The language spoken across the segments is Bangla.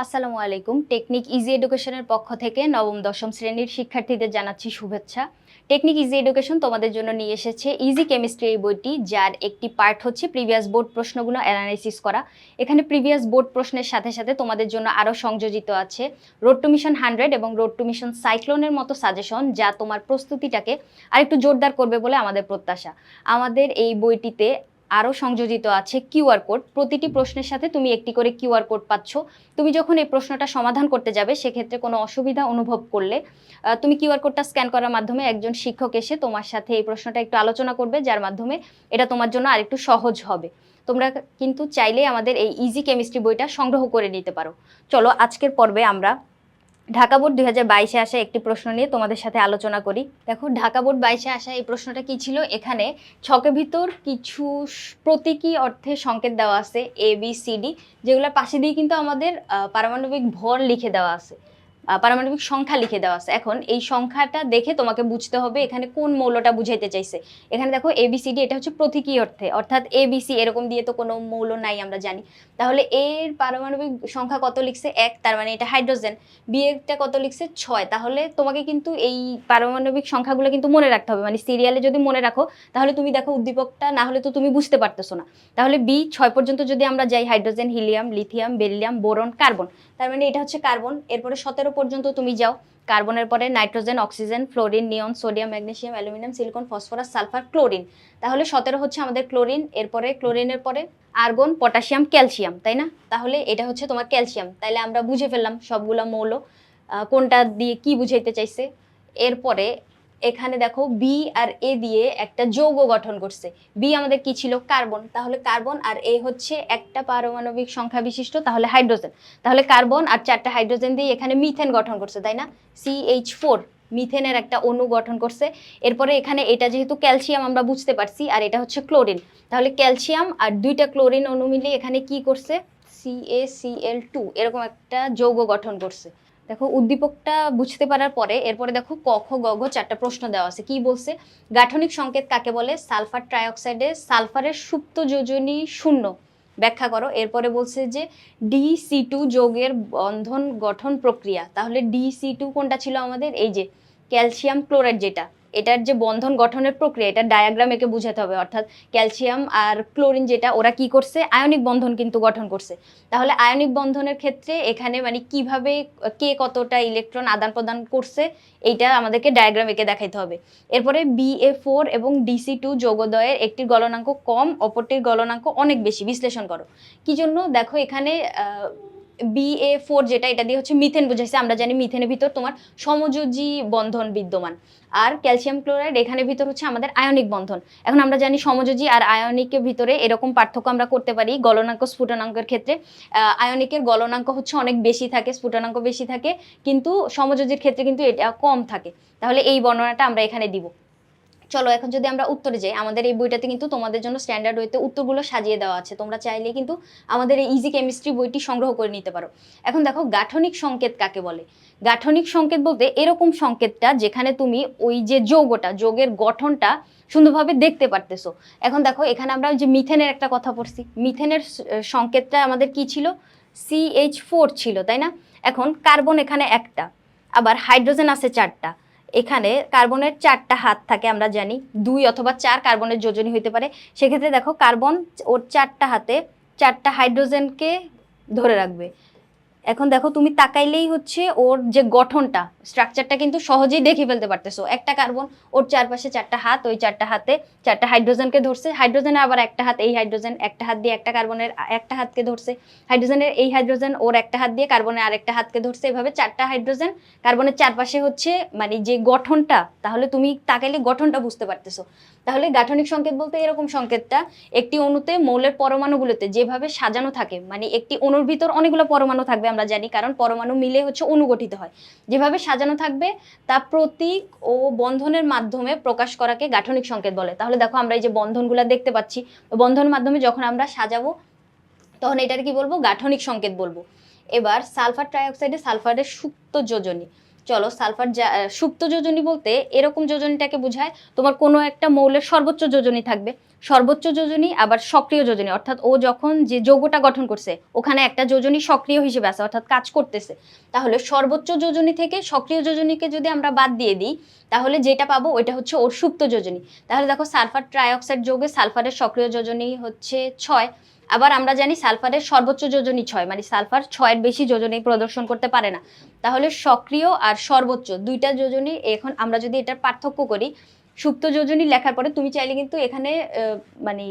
আসসালামু আলাইকুম। টেকনিক ইজি এডুকেশনের পক্ষ থেকে নবম, দশম শ্রেণির শিক্ষার্থীদের জানাচ্ছি শুভেচ্ছা। টেকনিক ইজি এডুকেশন তোমাদের জন্য নিয়ে এসেছে ইজি কেমিস্ট্রি এই বইটি, যার একটি পার্ট হচ্ছে প্রিভিয়াস বোর্ড প্রশ্নগুলো অ্যানালাইসিস করা। এখানে প্রিভিয়াস বোর্ড প্রশ্নের সাথে সাথে তোমাদের জন্য আরও সংযোজিত আছে রোড টু মিশন হান্ড্রেড এবং রোড টু মিশন সাইক্লোনের মতো সাজেশন যা তোমার প্রস্তুতিটাকে আরেকটু জোরদার করবে বলে আমাদের প্রত্যাশা। আমাদের এই বইটিতে আরও সংযোজিত আছে কিউআর কোড। প্রতিটি প্রশ্নের সাথে তুমি একটি করে কিউআর কোড পাচ্ছ। তুমি যখন এই প্রশ্নটা সমাধান করতে যাবে সেক্ষেত্রে কোনো অসুবিধা অনুভব করলে তুমি কিউআর কোডটা স্ক্যান করার মাধ্যমে একজন শিক্ষক এসে তোমার সাথে এই প্রশ্নটা একটু আলোচনা করবে যার মাধ্যমে এটা তোমার জন্য আরেকটু সহজ হবে। তোমরা কিন্তু চাইলেই আমাদের এই ইজি কেমিস্ট্রি বইটা সংগ্রহ করে নিতে পারো। চলো আজকের পর্বে আমরা ঢাকা বোর্ড দুই হাজার বাইশে আসা একটি প্রশ্ন নিয়ে তোমাদের সাথে আলোচনা করি। দেখো, ঢাকা বোর্ড বাইশে আসা এই প্রশ্নটা কি ছিল? এখানে ছকে ভিতর কিছু প্রতীকী অর্থে সংকেত দেওয়া আছে এ বি সি ডি যেগুলোর পাশে দিয়ে কিন্তু আমাদের পারমাণবিক ভর লিখে দেওয়া আছে। পারমাণবিক সংখ্যা লিখে দেওয়া আছে। এখন এই সংখ্যাটা দেখে তোমাকে বুঝতে হবে এখানে কোন মৌলটা বুঝাইতে চাইছে। এখানে দেখো এবিসিডি এটা হচ্ছে প্রতীকী অর্থে। অর্থাৎ এবিসি এরকম দিয়ে তো কোনো মৌল নাই আমরা জানি। তাহলে এর পারমাণবিক সংখ্যা কত লিখছে? এক, তার মানে এটা হাইড্রোজেন। বি এরটা কত লিখছে? ছয়। তাহলে তোমাকে কিন্তু এই পারমাণবিক সংখ্যাগুলো কিন্তু মনে রাখতে হবে। মানে সিরিয়ালে যদি মনে রাখো, তাহলে তুমি দেখো উদ্দীপকটা না হলে তো তুমি বুঝতে পারতেছো না। তাহলে বি ছয় পর্যন্ত যদি আমরা যাই, hydrogen, helium, lithium, beryllium, boron, carbon. তার মানে এটা হচ্ছে কার্বন। এরপরে সতেরো পর্যন্ত তুমি যাও। কার্বনের পরে nitrogen, oxygen, fluorine, neon, sodium magnesium aluminium, silicon, phosphorus, sulphur, chlorine. তাহলে সতেরো হচ্ছে আমাদের ক্লোরিন, এরপরে ক্লোরিনের পরে আর্গন, পটাশিয়াম, ক্যালসিয়াম, তাই না? তাহলে এটা হচ্ছে তোমার ক্যালসিয়াম। তাইলে আমরা বুঝে ফেললাম সবগুলো মৌল কোনটা দিয়ে কি বুঝাইতে চাইছে। এরপরে এখানে দেখো বি আর এ দিয়ে একটা যৌগ গঠন করছে। বি আমাদের কি ছিল? কার্বন। তাহলে কার্বন আর এ হচ্ছে একটা পারমাণবিক সংখ্যা বিশিষ্ট, তাহলে হাইড্রোজেন। তাহলে কার্বন আর চারটা হাইড্রোজেন দিয়ে এখানে মিথেন গঠন করছে, তাই না? সিএইচ ফোর মিথেনের একটা অণু গঠন করছে। এরপরে এখানে এটা যেহেতু ক্যালসিয়াম, আমরা বুঝতে পারছি, আর এটা হচ্ছে ক্লোরিন। তাহলে ক্যালসিয়াম আর দুইটা ক্লোরিন অণু মিলে এখানে কি করছে? সিএসিএল টু এরকম একটা যৌগ গঠন করছে। দেখো, উদ্দীপকটা বুঝতে পারার পরে এরপরে দেখো ক, খ, গ ঘ চারটা প্রশ্ন দেওয়া আছে। কি বলছে? গাঠনিক সংকেত কাকে বলে? সালফার ট্রাইঅক্সাইডে সালফারের সুপ্ত যোজনী শূন্য। ব্যাখ্যা করো। এরপরে বলছে যে ডিসি টু যোগের বন্ধন গঠন প্রক্রিয়া। তাহলে ডিসি টু কোনটা ছিল আমাদের? এই যে ক্যালসিয়াম ক্লোরাইড যেটা। এটার যে বন্ধন গঠনের প্রক্রিয়া এটা ডায়াগ্রাম একে বুঝাতে হবে। অর্থাৎ ক্যালসিয়াম আর ক্লোরিন যেটা, ওরা কি করছে? আয়নিক বন্ধন কিন্তু গঠন করছে। তাহলে আয়নিক বন্ধনের ক্ষেত্রে এখানে মানে কীভাবে, কে কতটা ইলেকট্রন আদান প্রদান করছে, এইটা আমাদেরকে ডায়াগ্রাম এঁকে দেখাইতে হবে। এরপরে বিএ ফোর এবং ডিসি টু যোগদয়ের একটির গলনাঙ্ক কম, অপরটির গলনাঙ্ক অনেক বেশি। বিশ্লেষণ করো। কি জন্য? দেখো এখানে বিএ ফোর যেটা, এটা দিয়ে হচ্ছে মিথেন বুঝাইছে, আমরা জানি মিথেনের ভিতর তোমার সমযোজী বন্ধন বিদ্যমান। আর ক্যালসিয়াম ক্লোরাইড এখানে ভিতর হচ্ছে আমাদের আয়নিক বন্ধন। এখন আমরা জানি সমযোজী আর আয়নিকের ভিতরে এরকম পার্থক্য আমরা করতে পারি গলনাঙ্ক, স্ফুটনাঙ্কের ক্ষেত্রে। আয়নিকের গলনাঙ্ক হচ্ছে অনেক বেশি থাকে, স্ফুটনাঙ্ক বেশি থাকে, কিন্তু সমযোজীর ক্ষেত্রে কিন্তু এটা কম থাকে। তাহলে এই বর্ণনাটা আমরা এখানে দিব। চলো এখন যদি আমরা উত্তরে যাই, আমাদের এই বইটাতে কিন্তু তোমাদের জন্য স্ট্যান্ডার্ড ওয়েতে উত্তরগুলো সাজিয়ে দেওয়া আছে। তোমরা চাইলে কিন্তু আমাদের এই ইজি কেমিস্ট্রি বইটি সংগ্রহ করে নিতে পারো। এখন দেখো, গাঠনিক সংকেত কাকে বলে? গাঠনিক সংকেত বলতে এরকম সংকেতটা যেখানে তুমি ওই যে যৌগটা, যোগের গঠনটা সুন্দরভাবে দেখতে পারতেছো। এখন দেখো, এখানে আমরা যে মিথেনের একটা কথা পড়ছি। মিথেনের সংকেতটা আমাদের কি ছিল? সিএইচ ফোর ছিল, তাই না? এখন কার্বন এখানে একটা, আবার হাইড্রোজেন আছে চারটা। এখানে কার্বনের চারটা হাত থাকে আমরা জানি, দুই অথবা চার কার্বনের যোজনী হইতে পারে। সেক্ষেত্রে দেখো কার্বন ওর চারটা হাতে চারটা হাইড্রোজেনকে ধরে রাখবে। এখন দেখো তুমি তাকাইলেই হচ্ছে ওর যে গঠনটা স্ট্রাকচারটা কিন্তু সহজেই দেখে ফেলতে পারতেছো। একটা কার্বন ওর চারপাশে চারটা হাত, ওই চারটা হাতে চারটা হাইড্রোজেনকে ধরছে। হাইড্রোজেনের আবার একটা হাত, এই হাইড্রোজেন একটা হাত দিয়ে একটা কার্বনের একটা হাতকে ধরছে। হাইড্রোজেনের এই হাইড্রোজেন ওর একটা হাত দিয়ে কার্বনের আরেকটা হাতকে ধরছে। এভাবে চারটা হাইড্রোজেন কার্বনের চারপাশে হচ্ছে মানে যে গঠনটা, তাহলে তুমি তাকাইলে গঠনটা বুঝতে পারতেছো। তাহলে গাঠনিক সংকেত বলতে এরকম সংকেতটা, একটি অণুতে মৌলের পরমাণুগুলোতে যেভাবে সাজানো থাকে মানে একটি অণুর ভিতর অনেকগুলো পরমাণু থাকবে আমরা জানি, কারণ পরমাণু মিলে হচ্ছে অণু গঠিত হয়। যেভাবে সাজানো থাকবে, তা প্রতীক ও বন্ধনের মাধ্যমে প্রকাশ করাকে গাঠনিক সংকেত বলে। তাহলে দেখো আমরা এই যে বন্ধনগুলো দেখতে পাচ্ছি বন্ধনের মাধ্যমে যখন আমরা সাজাবো, তখন এটার কি বলব? গাঠনিক সংকেত বলব। এবার সালফার ট্রাইঅক্সাইডে সালফারের সুপ্ত যোজনী। চলো সালফার সুপ্ত যোজনী বলতে এরকম যোজনীটাকে বোঝায়। তোমার কোনো একটা মৌলের সর্বোচ্চ যোজনী থাকবে। সর্বোচ্চ যোজনী, আবার সক্রিয় যোজনী। অর্থাৎ ও যখন যে যৌগটা গঠন করছে, ওখানে একটা যোজনী সক্রিয় হিসেবে আছে, অর্থাৎ কাজ করতেছে। তাহলে সর্বোচ্চ যোজনী থেকে সক্রিয় যোজনীকে যদি আমরা বাদ দিয়ে দিই, তাহলে যেটা পাবো ওইটা হচ্ছে ওর সুপ্ত যোজনী। তাহলে দেখো সালফার ট্রাইঅক্সাইড যোগে সালফারের সক্রিয় যোজনী হচ্ছে ছয়। আবার আমরা জানি সালফারের সর্বোচ্চ যোজনী ছয় মানে সালফার ছয়ের বেশি যোজনী প্রদর্শন করতে পারে না। তাহলে সক্রিয় আর সর্বোচ্চ দুইটা যোজনী, এখন আমরা যদি এটার পার্থক্য করি, সুপ্ত যোজনী লেখার পরে তুমি চাইলে কিন্তু এখানে মানে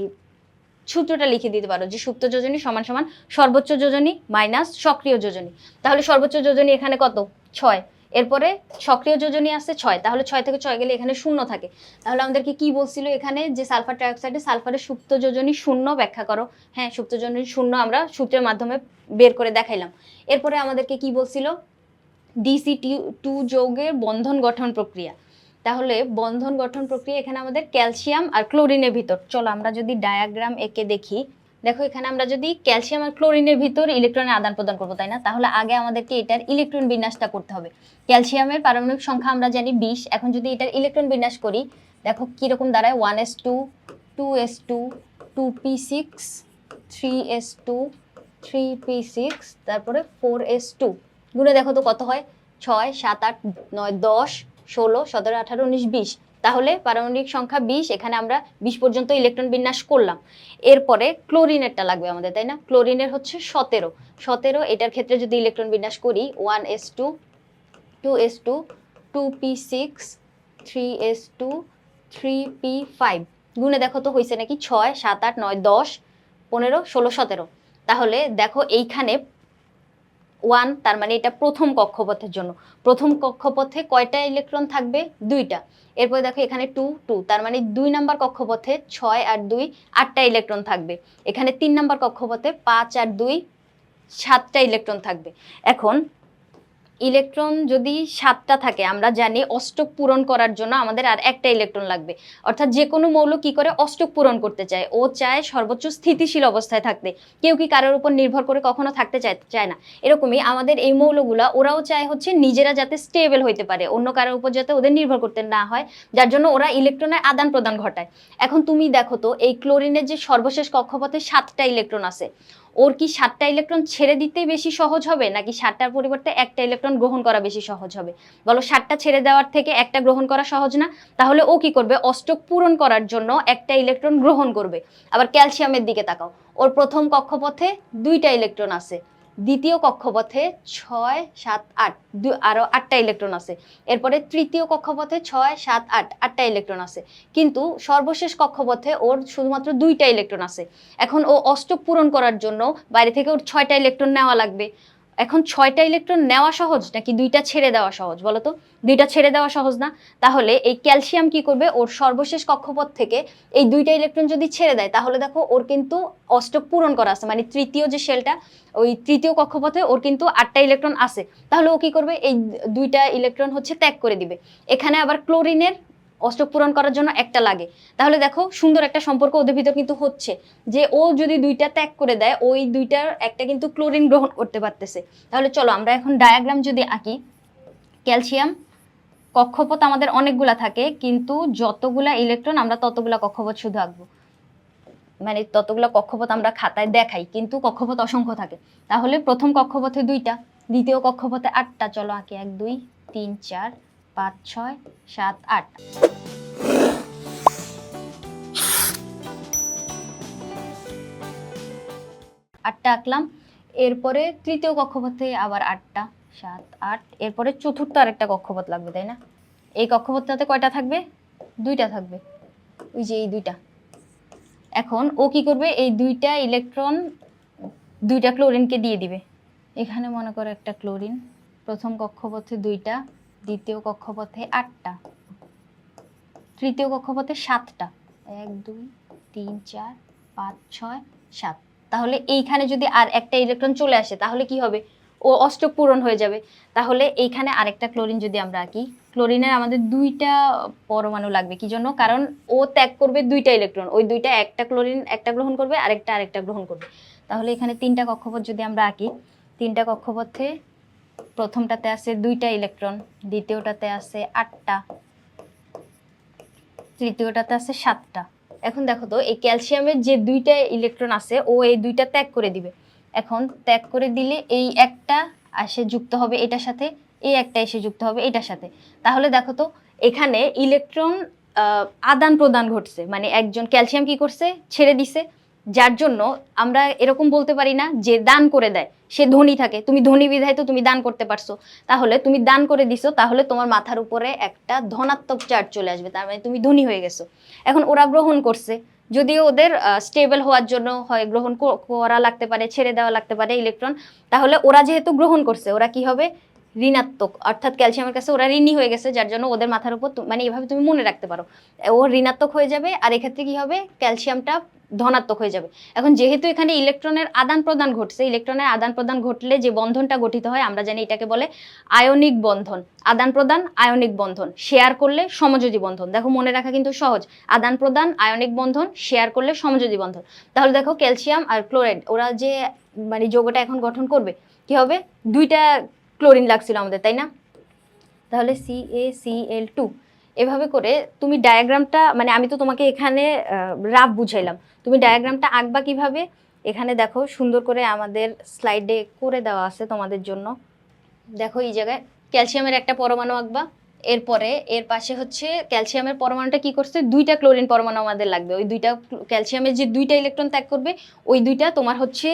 সূত্রটা লিখে দিতে পারো যে সুপ্ত যোজনী সমান সমান সর্বোচ্চ যোজনী মাইনাস সক্রিয় যোজনী। তাহলে সর্বোচ্চ যোজনী এখানে কত? ছয়। এরপরে সক্রিয় যোজনী আছে ছয়, তাহলে ছয় থেকে ছয় গেলে এখানে শূন্য থাকে। তাহলে আমাদেরকে কি বলছিল এখানে? যে সালফার ট্রাইঅক্সাইডে সালফারের সুপ্ত যোজনী শূন্য ব্যাখ্যা করো। হ্যাঁ সুপ্ত যোজনী শূন্য আমরা সূত্রের মাধ্যমে বের করে দেখাইলাম। এরপরে আমাদেরকে কি বলছিল? ডিসি টু যৌগের বন্ধন গঠন প্রক্রিয়া। তাহলে বন্ধন গঠন প্রক্রিয়া এখানে আমাদের ক্যালসিয়াম আর ক্লোরিনের ভিতর। চলো আমরা যদি ডায়াগ্রাম এঁকে দেখি। দেখো, এখানে আমরা যদি ক্যালসিয়াম আর ক্লোরিনের ভিতর ইলেকট্রনের আদান প্রদান করব, তাই না? তাহলে আগে আমাদেরকে এটার ইলেকট্রন বিন্যাসটা করতে হবে। ক্যালসিয়ামের পারমাণবিক সংখ্যা আমরা জানি বিশ, এখন যদি এটার ইলেকট্রন বিন্যাস করি, দেখো কীরকম দাঁড়ায়? One s two two s two two p six, three s two, three p six, তারপরে ফোর এস টু। গুণে দেখো তো কত হয়? ছয়, সাত, আট, নয়, দশ, ষোলো, সতেরো, আঠারো, উনিশ, বিশ। তাহলে পারমাণবিক সংখ্যা বিশ, এখানে আমরা বিশ পর্যন্ত ইলেকট্রন বিন্যাস করলাম। এরপরে ক্লোরিনেরটা লাগবে আমাদের, তাই না? ক্লোরিনের হচ্ছে সতেরো। সতেরো, এটার ক্ষেত্রে যদি ইলেকট্রন বিন্যাস করি, one s two two s two two p six, three s two, three p five. গুণে দেখো তো হয়েছে নাকি ছয়, সাত আট, নয়, দশ, পনেরো, ষোলো, সতেরো। তাহলে দেখো এইখানে ওয়ান, তার মানে এটা প্রথম কক্ষপথের জন্য। প্রথম কক্ষপথে কয়টা ইলেকট্রন থাকবে? দুইটা। এরপর দেখো এখানে টু টু তার মানে দুই নাম্বার কক্ষপথে ছয় আর দুই, আটটা ইলেকট্রন থাকবে। এখানে তিন নাম্বার কক্ষপথে পাঁচ আর দুই, সাতটা ইলেকট্রন থাকবে। এখন ইলেকট্রন যদি সাতটা থাকে, আমরা জানি অষ্টক পূরণ করার জন্য আমাদের আর একটা ইলেকট্রন লাগবে। অর্থাৎ যে কোনো মৌল কি করে? অষ্টক পূরণ করতে চায়। ও চায় সর্বোচ্চ স্থিতিশীল অবস্থায় থাকতে। কেউ কি কারোর উপর নির্ভর করে কখনো থাকতে চায় চায় না। এরকমই আমাদের এই মৌলগুলা, ওরাও চায় হচ্ছে নিজেরা যাতে স্টেবল হইতে পারে। অন্য কারোর উপর যাতে ওদের নির্ভর করতে না হয়, যার জন্য ওরা ইলেকট্রনের আদান প্রদান ঘটায়। এখন তুমি দেখো তো, এই ক্লোরিনের যে সর্বশেষ কক্ষপথে সাতটা ইলেকট্রন আছে। ওর কি সাতটা ইলেকট্রন ছেড়ে দিতেই বেশি সহজ হবে? নাকি সাতটার পরিবর্তে একটা ইলেকট্রন গ্রহণ করা বেশি সহজ হবে? বলো, সাতটা ছেড়ে দেওয়ার থেকে একটা গ্রহণ করা সহজ না? তাহলে ও কি করবে? অষ্টক পূরণ করার জন্য একটা ইলেকট্রন গ্রহণ করবে। আবার ক্যালসিয়ামের দিকে তাকাও। ওর প্রথম কক্ষপথে দুইটা ইলেকট্রন আছে। দ্বিতীয় কক্ষপথে ছয়, সাত, আট, দু- আরও আটটা ইলেকট্রন আছে। এরপরে তৃতীয় কক্ষপথে ছয়, সাত, আট, আটটা ইলেকট্রন আছে। কিন্তু সর্বশেষ কক্ষপথে ওর শুধুমাত্র দুইটা ইলেকট্রন আছে। এখন ও অষ্টক পূরণ করার জন্য বাইরে থেকে ওর ছয়টা ইলেকট্রন নেওয়া লাগবে। এখন ছয়টা ইলেকট্রন নেওয়া সহজ নাকি দুইটা ছেড়ে দেওয়া সহজ? বলো তো। দুইটা ছেড়ে দেওয়া সহজ না? তাহলে এই ক্যালসিয়াম কি করবে? ওর সর্বশেষ কক্ষপথ থেকে এই দুইটা ইলেকট্রন যদি ছেড়ে দেয়, তাহলে দেখো ওর কিন্তু অষ্টক পূরণ করা আছে মানে তৃতীয় যে শেলটা ওই তৃতীয় কক্ষপথে ওর কিন্তু আটটা ইলেকট্রন আছে। তাহলে ও কি করবে? এই দুইটা ইলেকট্রন হচ্ছে ত্যাগ করে দিবে। এখানে আবার ক্লোরিনের অষ্টক পূরণ করার জন্য একটা লাগে। তাহলে দেখো সুন্দর একটা সম্পর্ক ওদের ভিতর কিন্তু হচ্ছে যে ও যদি দুইটা ত্যাগ করে দেয়, ওই দুইটার একটা কিন্তু ক্লোরিন গ্রহণ করতে পারতেছে। তাহলে চলো আমরা এখন ডায়াগ্রাম যদি আঁকি। ক্যালসিয়াম কক্ষপথ আমাদের অনেকগুলা থাকে, কিন্তু যতগুলা ইলেকট্রন আমরা ততগুলা কক্ষপথ শুধু আঁকবো। মানে ততগুলা কক্ষপথ আমরা খাতায় দেখাই, কিন্তু কক্ষপথ অসংখ্য থাকে। তাহলে প্রথম কক্ষপথে দুইটা, দ্বিতীয় কক্ষপথে আটটা। চলো আঁকি এক, দুই, তিন, চার পাঁচ ছয় সাত আট। আটটা আঁকলাম। এরপরে তৃতীয় কক্ষপথে আবার আটটা, সাত, আট। এরপরে চতুর্থ আরেকটা কক্ষপথ লাগবে, তাই না? এই কক্ষপথটাতে কয়টা থাকবে? দুইটা থাকবে। ওই যে এই দুইটা। এখন ও কি করবে? এই দুইটা ইলেকট্রন দুইটা ক্লোরিনকে দিয়ে দিবে। এখানে মনে করো একটা ক্লোরিন। প্রথম কক্ষপথে দুইটা দ্বিতীয় কক্ষপথে আটটা। তৃতীয় কক্ষপথে সাতটা। এক, দুই, তিন, চার, পাঁচ, ছয়, সাত। তাহলে এইখানে যদি আর একটা ইলেকট্রন চলে আসে, তাহলে কি হবে? ও অষ্টক পূরণ হয়ে যাবে। তাহলে এইখানে আরেকটা ক্লোরিন যদি আমরা আঁকি ক্লোরিনের আমাদের দুইটা পরমাণু লাগবে। কি জন্য? কারণ ও ত্যাগ করবে দুইটা ইলেকট্রন ওই দুইটা একটা ক্লোরিন একটা গ্রহণ করবে, আরেকটা আরেকটা গ্রহণ করবে। তাহলে এখানে তিনটা কক্ষপথ যদি আমরা আঁকি, তিনটা কক্ষপথে প্রথমটাতে আছে দুইটা ইলেকট্রন দ্বিতীয়টাতে আছে আটটা, তৃতীয়টাতে আছে সাতটা। এখন দেখো তো, এই ক্যালসিয়ামের যে দুইটা ইলেকট্রন আছে, ও এই দুইটা ত্যাগ করে দিবে। এখন ত্যাগ করে দিলে এই একটা আসে যুক্ত হবে এটার সাথে, এই একটা এসে যুক্ত হবে এটার সাথে। তাহলে দেখো তো, এখানে ইলেকট্রন আদান প্রদান ঘটছে। মানে একজন ক্যালসিয়াম কি করছে? ছেড়ে দিছে। যার জন্য আমরা এরকম বলতে পারি না যে দান করে দেয়। সে ধনী থাকে। তুমি ধনী বিধায় তো তুমি দান করতে পারছ। তাহলে তুমি দান করে দিছো, তাহলে তোমার মাথার উপরে একটা ধনাত্মক চার্জ চলে আসবে। তার মানে তুমি ধনী হয়ে গেছো। এখন ওরা গ্রহণ করছে। যদিও ওদের স্টেবল হওয়ার জন্য হয়, গ্রহণ করা লাগতে পারে, ছেড়ে দেওয়া লাগতে পারে ইলেকট্রন তাহলে ওরা যেহেতু গ্রহণ করছে, ওরা কি হবে? ঋণাত্মক। অর্থাৎ ক্যালসিয়ামের কাছে ওরা ঋণী হয়ে গেছে, যার জন্য ওদের মাথার উপর মানে এভাবে তুমি মনে রাখতে পারো। ও ঋণাত্মক হয়ে যাবে, আর এক্ষেত্রে কি হবে? ক্যালসিয়ামটা ধনাত্মক হয়ে যাবে। এখন যেহেতু এখানে ইলেকট্রনের আদান প্রদান ঘটছে, ইলেকট্রনের আদান প্রদান ঘটলে যে বন্ধনটা গঠিত হয়, আমরা জানি এটাকে বলে আয়নিক বন্ধন। আদান প্রদান, আয়নিক বন্ধন। শেয়ার করলে সমযোজী বন্ধন। দেখো মনে রাখা কিন্তু সহজ। আদান প্রদান, আয়নিক বন্ধন, শেয়ার করলে সমযোজী বন্ধন। তাহলে দেখো ক্যালসিয়াম আর ক্লোরাইড, ওরা যে মানে যৌগটা এখন গঠন করবে, কি হবে? দুইটা ক্লোরিন লাগছিল আমাদের, তাই না? তাহলে C A C L two এভাবে করে তুমি ডায়াগ্রামটা মানে আমি তো তোমাকে এখানে রাফ বুঝাইলাম। তুমি ডায়াগ্রামটা আঁকবা কীভাবে? এখানে দেখো, সুন্দর করে আমাদের স্লাইডে করে দেওয়া আছে তোমাদের জন্য। দেখো এই জায়গায় ক্যালসিয়ামের একটা পরমাণু আঁকবা। এরপরে এর পাশে হচ্ছে ক্যালসিয়ামের পরমাণুটা কি করছে? দুইটা ক্লোরিন পরমাণু আমাদের লাগবে। ওই দুইটা ক্যালসিয়ামের যে দুইটা ইলেকট্রন ত্যাগ করবে, ওই দুইটা তোমার হচ্ছে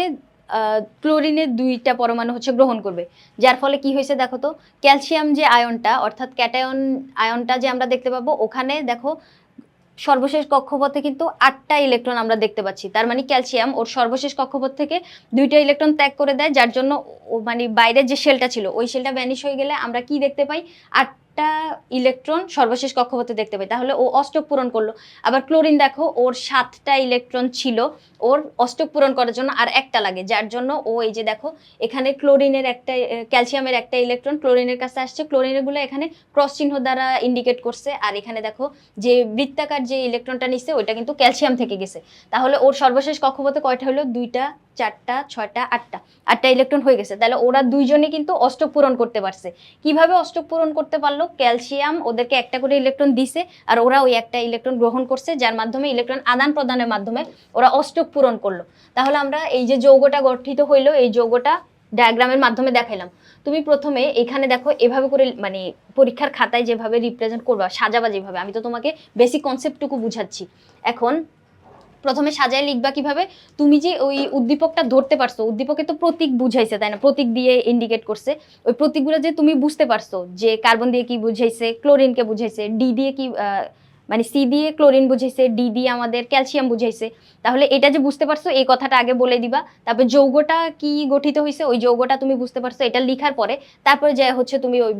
ক্লোরিনের দুইটা পরমাণু হচ্ছে গ্রহণ করবে। যার ফলে কি হয়েছে দেখো তো? ক্যালসিয়াম যে আয়নটা, অর্থাৎ ক্যাটায়ন আয়নটা যে আমরা দেখতে পাবো, ওখানে দেখো সর্বশেষ কক্ষপথে কিন্তু আটটা ইলেকট্রন আমরা দেখতে পাচ্ছি। তার মানে ক্যালসিয়াম ওর সর্বশেষ কক্ষপথ থেকে দুইটা ইলেকট্রন ত্যাগ করে দেয়, যার জন্য মানে বাইরের যে শেলটা ছিল, ওই শেলটা ভ্যানিশ হয়ে গেলে আমরা কি দেখতে পাই? আটটা ইলেকট্রন সর্বশেষ কক্ষপথে দেখতে পাই। তাহলে ও অষ্টক পূরণ করল। আবার ক্লোরিন দেখো, ওর সাতটা ইলেকট্রন ছিল, ওর অষ্টক পূরণ করার জন্য আর একটা লাগে, যার জন্য ও এই যে দেখো, এখানে ক্লোরিনের একটা ক্যালসিয়ামের একটা ইলেকট্রন ক্লোরিনের কাছে আসছে। ক্লোরিনগুলো এখানে ক্রস চিহ্ন দ্বারা ইন্ডিকেট করছে। আর এখানে দেখো, যে বৃত্তাকার যে ইলেকট্রনটা নিচ্ছে, ওইটা কিন্তু ক্যালসিয়াম থেকে গেছে। তাহলে ওর সর্বশেষ কক্ষপথে কয়টা হলো? দুইটা চারটা, ছয়টা, আটটা। আটটা ইলেকট্রন হয়ে গেছে। তাহলে ওরা দুইজনে কিন্তু অষ্টক পূরণ করতে পারছে। কীভাবে অষ্টক পূরণ করতে পারল? ক্যালসিয়াম ওদেরকে একটা করে ইলেকট্রন দিছে আর ওরা ওই একটা ইলেকট্রন গ্রহণ করছে, যার মাধ্যমে ইলেকট্রন আদান প্রদানের মাধ্যমে ওরা অষ্টক পূরণ করল। তাহলে আমরা এই যে যৌগটা গঠিত হইল, এই যৌগটা ডায়াগ্রামের মাধ্যমে দেখাইলাম। তুমি প্রথমে এখানে দেখো এভাবে করে মানে পরীক্ষার খাতায় যেভাবে রিপ্রেজেন্ট করবা, সাজাবা যেভাবে। আমি তো তোমাকে বেসিক কনসেপ্টটুকু বুঝাচ্ছি। এখন প্রথমে সাজায় লিখবা কীভাবে? তুমি যে ওই উদ্দীপকটা ধরতে পারছ, উদ্দীপকে তো প্রতীক বুঝাইছে, তাই না? প্রতীক দিয়ে ইন্ডিকেট করছে। ওই প্রতীকগুলো যে তুমি বুঝতে পারছ, যে কার্বন দিয়ে কি বুঝাইছে ক্লোরিনকে বুঝাইছে ডি দিয়ে কি মানে সি দিয়ে ক্লোরিন বুঝাইছে ডি দিয়ে আমাদের ক্যালসিয়াম বুঝাইছে, তাহলে এটা যে বুঝতে পারছ, এই কথাটা আগে বলে দিবা। তারপর যৌগটা কি গঠিত হয়েছে ওই যৌগটা তুমি বুঝতে পারছ, এটা লিখার পরে, তারপরে যে হচ্ছে তুমি ওই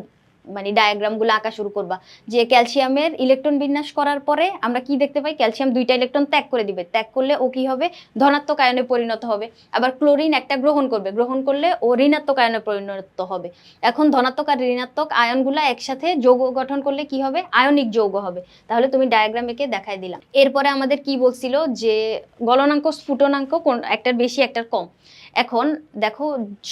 মানে ডায়াগ্রামগুলো আঁকা শুরু করবা। যে ক্যালসিয়ামের ইলেকট্রন বিন্যাস করার পরে আমরা কি দেখতে পাই? ক্যালসিয়াম দুইটা ইলেকট্রন ত্যাগ করে দিবে। ত্যাগ করলে ও কি হবে? ধনাত্মক আয়নে পরিণত হবে। আবার ক্লোরিন একটা গ্রহণ করবে। গ্রহণ করলে ও ঋণাত্মক আয়নে পরিণত হবে। এখন ধনাত্মক আর ঋণাত্মক আয়নগুলো একসাথে যৌগ গঠন করলে কি হবে? আয়নিক যৌগ হবে। তাহলে তুমি ডায়াগ্রাম এঁকে দেখাই দিলাম। এরপরে আমাদের কি বলছিল? যে গলনাঙ্ক, স্ফুটনাঙ্ক কোন একটার বেশি, একটার কম। এখন দেখো,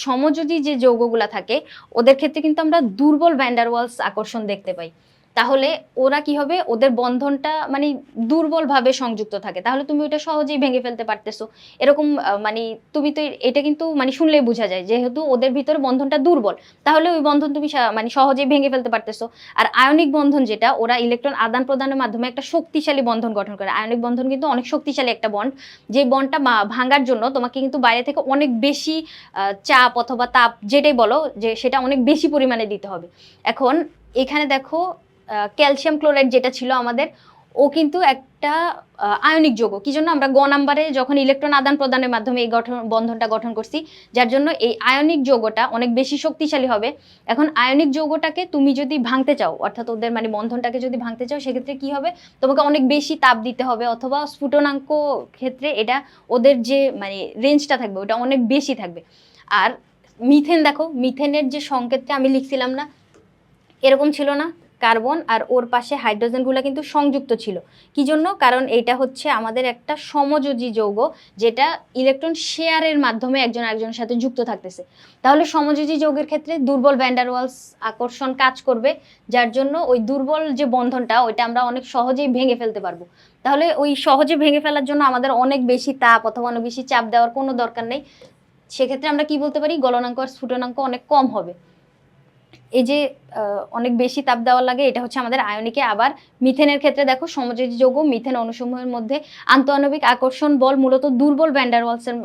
সমযোজী যে যৌগগুলা থাকে, ওদের ক্ষেত্রে কিন্তু আমরা দুর্বল ভ্যান্ডারওয়ালস আকর্ষণ দেখতে পাই। তাহলে ওরা কি হবে? ওদের বন্ধনটা মানে দুর্বলভাবে সংযুক্ত থাকে। তাহলে তুমি ওটা সহজেই ভেঙে ফেলতে পারতেছো। এরকম মানে তুমি তো এটা কিন্তু মানে শুনলেই বোঝা যায় যেহেতু ওদের ভিতরে বন্ধনটা দুর্বল। তাহলে ওই বন্ধন তুমি মানে সহজেই ভেঙে ফেলতে পারতেছো। আর আয়নিক বন্ধন যেটা, ওরা ইলেকট্রন আদান প্রদানের মাধ্যমে একটা শক্তিশালী বন্ধন গঠন করে। আয়নিক বন্ধন কিন্তু অনেক শক্তিশালী একটা বন্ড। যে বন্ডটা ভাঙার জন্য তোমাকে কিন্তু বাইরে থেকে অনেক বেশি চাপ অথবা তাপ, যেটাই বলো, যে সেটা অনেক বেশি পরিমাণে দিতে হবে। এখন এখানে দেখো ক্যালসিয়াম ক্লোরাইড যেটা ছিল আমাদের, ও কিন্তু একটা আয়নিক যৌগ। কি জন্য আমরা গ নাম্বারে যখন ইলেকট্রন আদান প্রদানের মাধ্যমে এই গঠন, বন্ধনটা গঠন করছি, যার জন্য এই আয়নিক যৌগটা অনেক বেশি শক্তিশালী হবে। এখন আয়নিক যৌগটাকে তুমি যদি ভাঙতে চাও, অর্থাৎ ওদের মানে বন্ধনটাকে যদি ভাঙতে চাও, সেক্ষেত্রে কি হবে? তোমাকে অনেক বেশি তাপ দিতে হবে, অথবা স্ফুটনাঙ্ক ক্ষেত্রে এটা ওদের যে মানে রেঞ্জটা থাকবে, ওটা অনেক বেশি থাকবে। আর মিথেন দেখো, মিথেনের যে সংকেতটা আমি লিখছিলাম না, এরকম ছিল না? কার্বন আর ওর পাশে হাইড্রোজেনগুলো কিন্তু সংযুক্ত ছিল। কি জন্য কারণ এটা হচ্ছে আমাদের একটা সমযোজী যৌগ, যেটা ইলেকট্রন শেয়ারের মাধ্যমে একজন আরেকজনের সাথে যুক্ত থাকতেছে। তাহলে সমযোজী যৌগের ক্ষেত্রে দুর্বল ভ্যান্ডারওয়ালস আকর্ষণ কাজ করবে, যার জন্য ওই দুর্বল যে বন্ধনটা, ওইটা আমরা অনেক সহজেই ভেঙে ফেলতে পারব। তাহলে ওই সহজে ভেঙে ফেলার জন্য আমাদের অনেক বেশি তাপ অথবা অনেক বেশি চাপ দেওয়ার কোনো দরকার নেই। সেক্ষেত্রে আমরা কি বলতে পারি? গলনাঙ্ক আর স্ফুটনাঙ্ক অনেক কম হবে। এই যে অনেক বেশি তাপ দেওয়া লাগে, এটা হচ্ছে আমাদের আয়নিকে আবার মিথেনের ক্ষেত্রে দেখো, সমযোজী যৌগ মিথেন অনুসমূহের মধ্যে আন্তঃআণবিক আকর্ষণ বল মূলত দুর্বল ভ্যান্ডারওয়ালসের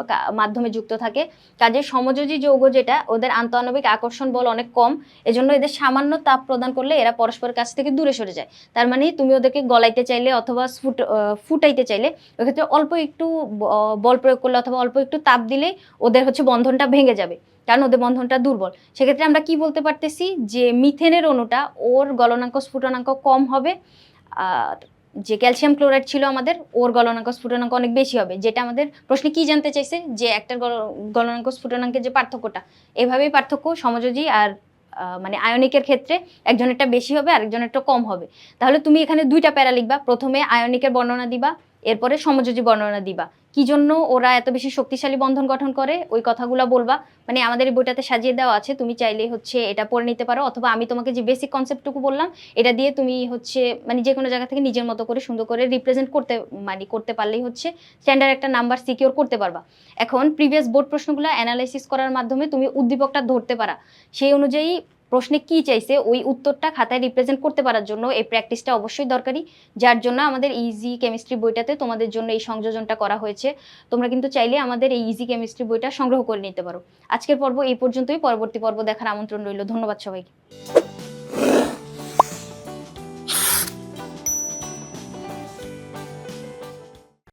মাধ্যমে যুক্ত থাকে। কাজে সমযোজী যৌগ যেটা, ওদের আন্তঃআণবিক আকর্ষণ বল অনেক কম, এজন্য এদের সামান্য তাপ প্রদান করলে এরা পরস্পরের কাছ থেকে দূরে সরে যায়। তার মানে তুমি ওদেরকে গলাইতে চাইলে অথবা ফুট ফুটাইতে চাইলে ওক্ষেত্রে অল্প একটু বল প্রয়োগ করলে অথবা অল্প একটু তাপ দিলেই ওদের হচ্ছে বন্ধনটা ভেঙে যাবে। কারণ ওদের বন্ধনটা দুর্বল। সেক্ষেত্রে আমরা কি বলতে পারতেছি? যে মিথেনের অণুটা ওর গলনাঙ্ক স্ফুটনাঙ্ক কম হবে যে ক্যালসিয়াম ক্লোরাইড ছিল আমাদের, ওর গলনাঙ্ক স্ফুটনাঙ্ক অনেক বেশি হবে। যেটা আমাদের প্রশ্নে কি জানতে চাইছে? যে একটার গল- গলনাঙ্ক স্ফুটনাঙ্কের যে পার্থক্যটা, এভাবেই পার্থক্য সমযোজী আর মানে আয়নিকের ক্ষেত্রে একজনেরটা বেশি হবে, আরেকজনেরটা কম হবে। তাহলে তুমি এখানে দুইটা প্যারা লিখবা। প্রথমে আয়নিকের বর্ণনা দিবা, এরপরে সমযোজী বর্ণনা দিবা। কি জন্য ওরা এত বেশি শক্তিশালী বন্ধন গঠন করে? ওই কথাগুলো বলবা। মানে আমাদের এই বইটাতে সাজিয়ে দেওয়া আছে, তুমি চাইলে হচ্ছে এটা পড়ে নিতে পারো। অথবা আমি তোমাকে যে বেসিক কনসেপ্টটুকু বললাম, এটা দিয়ে তুমি হচ্ছে মানে যে কোনো জায়গা থেকে নিজের মতো করে সুন্দর করে রিপ্রেজেন্ট করতে মানে করতে পারলেই হচ্ছে স্ট্যান্ডার্ড একটা নাম্বার সিকিউর করতে পারবা। এখন প্রিভিয়াস বোর্ড প্রশ্নগুলো অ্যানালাইসিস করার মাধ্যমে তুমি উদ্দীপকটা ধরতে পারা। সেই অনুযায়ী প্রশ্নে কি চাইছে, ওই উত্তরটা খাতায় রিপ্রেজেন্ট করতে পারার জন্য এই প্র্যাকটিসটা অবশ্যই দরকারি। যার জন্য আমাদের ইজি কেমিস্ট্রি বইটাতে তোমাদের জন্য এই সংযোজনটা করা হয়েছে। তোমরা কিন্তু চাইলে আমাদের এই ইজি কেমিস্ট্রি বইটা সংগ্রহ করে নিতে পারো। আজকের পর্ব এই পর্যন্তই। পরবর্তী পর্ব দেখার আমন্ত্রণ রইল। ধন্যবাদ সবাইকে।